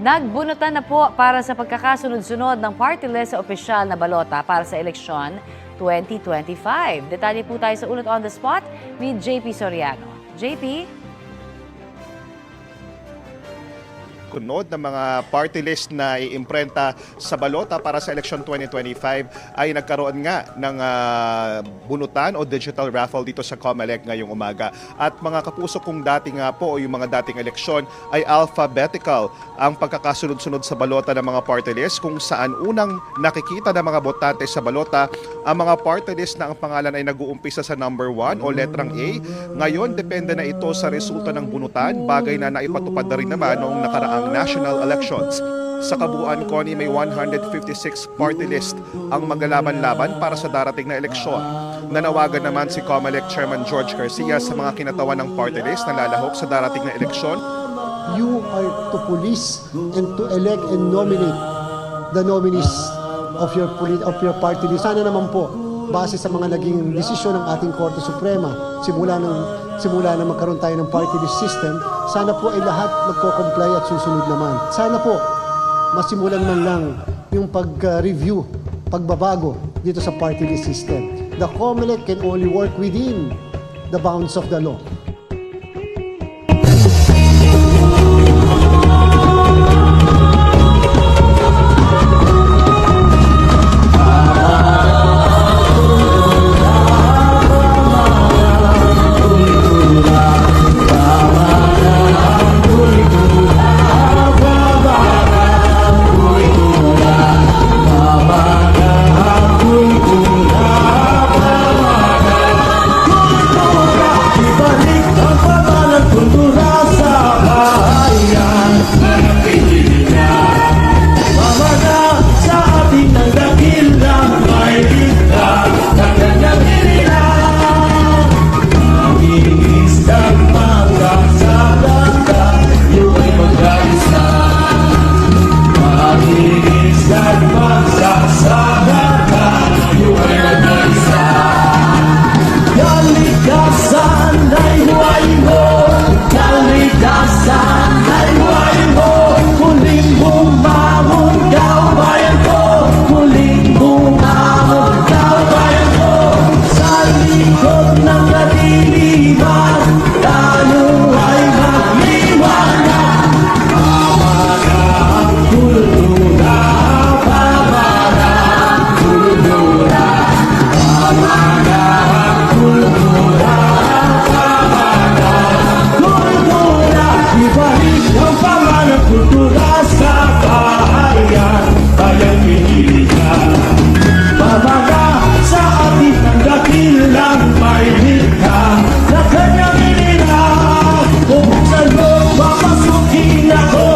Nagbunutan na po para sa pagkakasunod-sunod ng party list sa opisyal na balota para sa eleksyon 2025. Detalye po tayo sa Unot on the Spot ni JP Soriano. JP? Kunod ng mga party list na iimprenta sa balota para sa election 2025 ay nagkaroon nga ng ah, bunutan o digital raffle dito sa COMELEC ngayong umaga. At mga kapuso kong dati nga po o yung mga dating eleksyon ay alphabetical ang pagkakasunod-sunod sa balota ng mga party list kung saan unang nakikita ng mga botante sa balota ang mga party list na ang pangalan ay nag-uumpisa sa number 1 o letrang A. Ngayon, depende na ito sa resulta ng bunutan, bagay na naipatupad na rin naman noong nakaraang national elections. Sa kabuuan, Connie, may 156 party list ang maglalaban-laban para sa darating na eleksyon. Nanawagan naman si COMELEC Chairman George Garcia sa mga kinatawan ng party list na lalahok sa darating na eleksyon you are to police and to elect and nominate the nominees of your of your party list. Sana naman po base sa mga naging desisyon ng ating Korte Suprema simula ng simula na magkaroon tayo ng party list system, sana po ay lahat magko-comply at susunod naman. Sana po masimulan man lang yung pag-review, pagbabago dito sa party list system. The COMELEC can only work within the bounds of the law. Ang pangalan kultura sa bahayan Bayang piniligan Pamana sa atin ang dakilang may likha Na kanyang inilang Kung saan mo ako